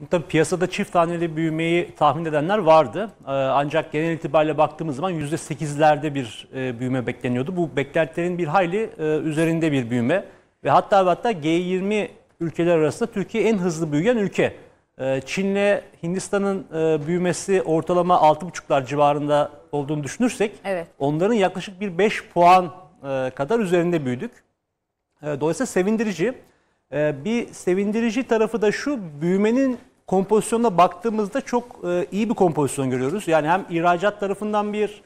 Şimdi tabii piyasada çift taneli büyümeyi tahmin edenler vardı. Ee, Ancak genel itibariyle baktığımız zaman %8'lerde bir e, büyüme bekleniyordu. Bu beklentilerin bir hayli e, üzerinde bir büyüme. Ve hatta ve hatta G20 ülkeler arasında Türkiye en hızlı büyüyen ülke. Ee, Çin'le Hindistan'ın e, büyümesi ortalama 6,5'lar civarında olduğunu düşünürsek Evet. onların yaklaşık bir 5 puan kadar üzerinde büyüdük. Dolayısıyla sevindirici. Bir sevindirici tarafı da şu, büyümenin kompozisyonuna baktığımızda çok e, iyi bir kompozisyon görüyoruz. Yani hem ihracat tarafından bir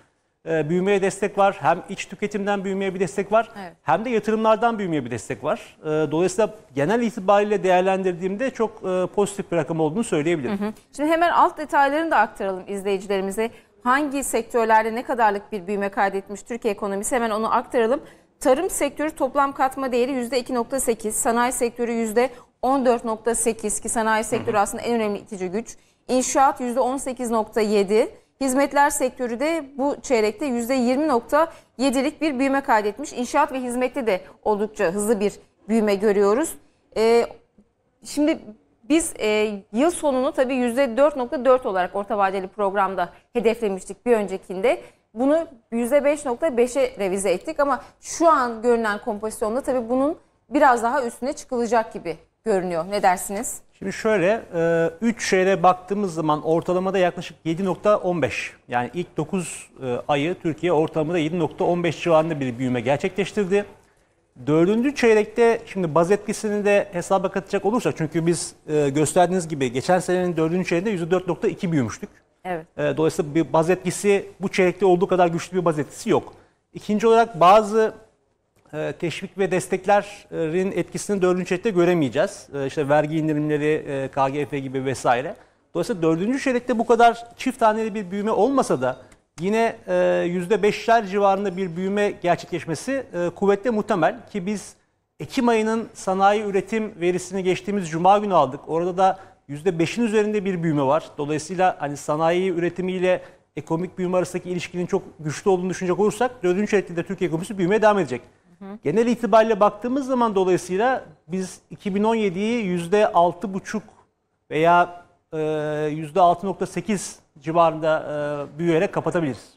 e, büyümeye destek var, hem iç tüketimden büyümeye bir destek var, Evet. hem de yatırımlardan büyümeye bir destek var. E, Dolayısıyla genel itibariyle değerlendirdiğimde çok e, pozitif bir rakam olduğunu söyleyebilirim. Şimdi hemen alt detaylarını da aktaralım izleyicilerimize. Hangi sektörlerde ne kadarlık bir büyüme kaydetmiş Türkiye ekonomisi hemen onu aktaralım. Tarım sektörü toplam katma değeri %2.8, sanayi sektörü %14.8 ki sanayi sektörü aslında en önemli itici güç. İnşaat %18.7, hizmetler sektörü de bu çeyrekte %20.7'lik bir büyüme kaydetmiş. İnşaat ve hizmette de oldukça hızlı bir büyüme görüyoruz. Ee, Şimdi biz e, yıl sonunu tabii %4.4 olarak orta vadeli programda hedeflemiştik bir öncekinde. Bunu %5.5'e revize ettik ama şu an görünen kompozisyonda tabii bunun biraz daha üstüne çıkılacak gibi görünüyor. Ne dersiniz? Şimdi şöyle 3 şeyle baktığımız zaman ortalamada yaklaşık 7.15 yani ilk 9 ayı Türkiye ortalamada 7.15 civarında bir büyüme gerçekleştirdi. Dördüncü çeyrekte şimdi baz etkisini de hesaba katacak olursak çünkü biz e, gösterdiğiniz gibi geçen senenin dördüncü çeyreğinde %4.2 büyümüştük. Evet. E, Dolayısıyla bir baz etkisi bu çeyrekte olduğu kadar güçlü bir baz etkisi yok. İkinci olarak bazı e, teşvik ve desteklerin etkisini dördüncü çeyrekte göremeyeceğiz. E, İşte vergi indirimleri, e, KGF gibi vesaire. Dolayısıyla dördüncü çeyrekte bu kadar çift taneli bir büyüme olmasa da yine e, %5'ler civarında bir büyüme gerçekleşmesi e, kuvvetle muhtemel ki biz Ekim ayının sanayi üretim verisini geçtiğimiz Cuma günü aldık. Orada da %5'in üzerinde bir büyüme var. Dolayısıyla hani sanayi üretimiyle ekonomik büyüme arasındaki ilişkinin çok güçlü olduğunu düşünecek olursak 4. çeyrekte de Türkiye ekonomisi büyümeye devam edecek. Genel itibariyle baktığımız zaman dolayısıyla biz 2017'yi %6,5 veya e, %6,8 civarında e, büyüyerek kapatabiliriz.